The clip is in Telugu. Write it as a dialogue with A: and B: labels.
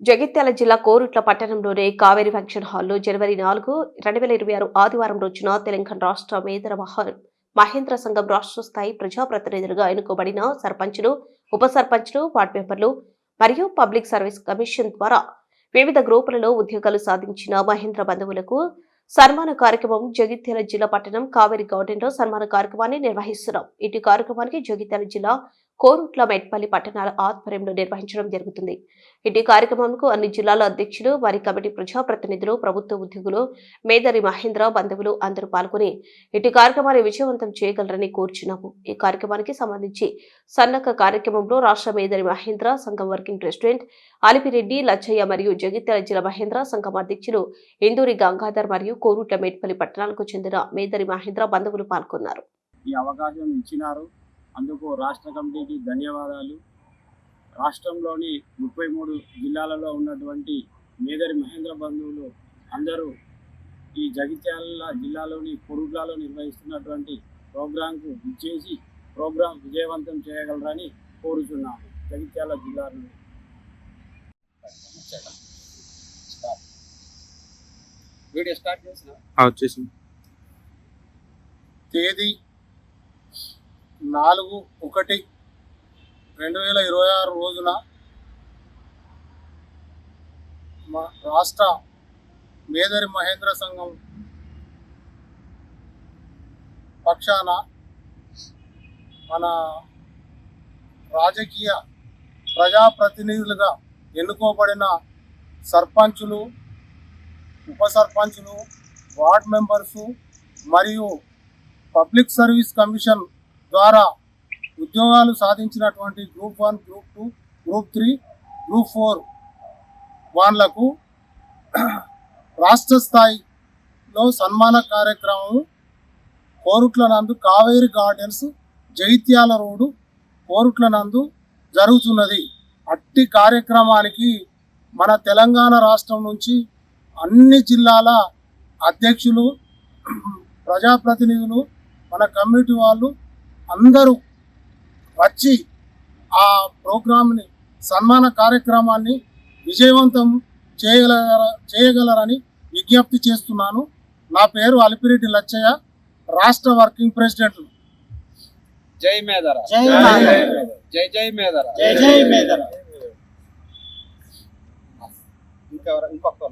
A: జగిత్యాల జిల్లా కోరుట్ల పట్టణంలోని కావేరి ఫంక్షన్ హాల్లో జనవరి నాలుగు రెండు వేల ఇరవై ఆరు ఆదివారం రోజున తెలంగాణ రాష్ట్ర మేదర మహేంద్ర సంఘం రాష్ట్ర స్థాయి ప్రజాప్రతినిధులుగా ఎన్నుకోబడిన సర్పంచులు ఉప సర్పంచులు వార్డు మెంబర్లు మరియు పబ్లిక్ సర్వీస్ కమిషన్ ద్వారా వివిధ గ్రూపులలో ఉద్యోగాలు సాధించిన మహేంద్ర బంధువులకు సన్మాన కార్యక్రమం జగిత్యాల జిల్లా పట్టణం కావేరి గార్డెన్లో సన్మాన కార్యక్రమాన్ని నిర్వహిస్తున్నాం. ఇటు కార్యక్రమానికి జగిత్యాల జిల్లా కోరుట్ల మెట్పల్లి పట్టణాల ఆధ్వర్యంలో నిర్వహించడం జరుగుతుంది. ఇటు కార్యక్రమంకు అన్ని జిల్లాల అధ్యక్షులు వారి కమిటీ ప్రజాప్రతినిధులు ప్రభుత్వ ఉద్యోగులు మేదరి మహేంద్ర బంధువులు అందరూ పాల్గొని ఇటు కార్యక్రమాన్ని విజయవంతం చేయగలరని కోరుచున్నాము. ఈ కార్యక్రమానికి సంబంధించి సన్నక కార్యక్రమంలో రాష్ట్ర మేదరి మహేంద్ర సంఘం వర్కింగ్ ప్రెసిడెంట్ అలిపిరెడ్డి లచ్చయ్య మరియు జగిత్యాల జిల్లా మహేంద్ర సంఘం అధ్యక్షులు ఇందూరి గంగాధర్ మరియు కోరుట్ల మేట్పల్లి పట్టణాలకు చెందిన మేదరి మహేంద్ర బంధువులు పాల్గొన్నారు.
B: ఈ అవకాశం ఇచ్చినారు. అందుకు రాష్ట్ర కమిటీకి ధన్యవాదాలు. రాష్ట్రంలోని ముప్పై మూడు జిల్లాలలో ఉన్నటువంటి మేదరి మహేంద్ర బంధువులు అందరూ ఈ జగిత్యాల జిల్లాలోని కొరుగ్లాలో నిర్వహిస్తున్నటువంటి ప్రోగ్రాంకు ఇచ్చేసి ప్రోగ్రాం విజయవంతం చేయగలరని కోరుచున్నాము. జగిత్యాల జిల్లాలో వీడియో స్టార్ట్ చేసిన?
C: తేదీ నాలుగు ఒకటి రెండు వేల ఇరవై ఆరు రోజున మా రాష్ట్ర మేదరి మహేంద్ర సంఘం పక్షాన మన రాజకీయ ప్రజాప్రతినిధులుగా ఎన్నుకోబడిన సర్పంచులు ఉప సర్పంచులు వార్డ్ మెంబర్సు మరియు పబ్లిక్ సర్వీస్ కమిషన్ ద్వారా ఉద్యోగాలు సాధించినటువంటి group one group two group three group four వాళ్ళకు రాష్ట్ర స్థాయిలో సన్మాన కార్యక్రమం కోరుట్ల నందు కావేరి గార్డెన్స్ జైత్యాల రోడ్డు కోరుట్ల నందు జరుగుతున్నది. అట్టి కార్యక్రమానికి మన తెలంగాణ రాష్ట్రం నుంచి అన్ని జిల్లాల అధ్యక్షులు ప్రజాప్రతినిధులు మన కమ్యూనిటీ వాళ్ళు అందరూ వచ్చి ఆ ప్రోగ్రామ్ని సన్మాన కార్యక్రమాన్ని విజయవంతం చేయగల చేయగలరని విజ్ఞప్తి చేస్తున్నాను. నా పేరు అలిపిరెడ్డి లచ్చయ్య రాష్ట్ర వర్కింగ్ ప్రెసిడెంట్.
B: జై మేదర
C: జై.
B: జై జై మేదర
C: జై జై మేదర
B: ఇంకొక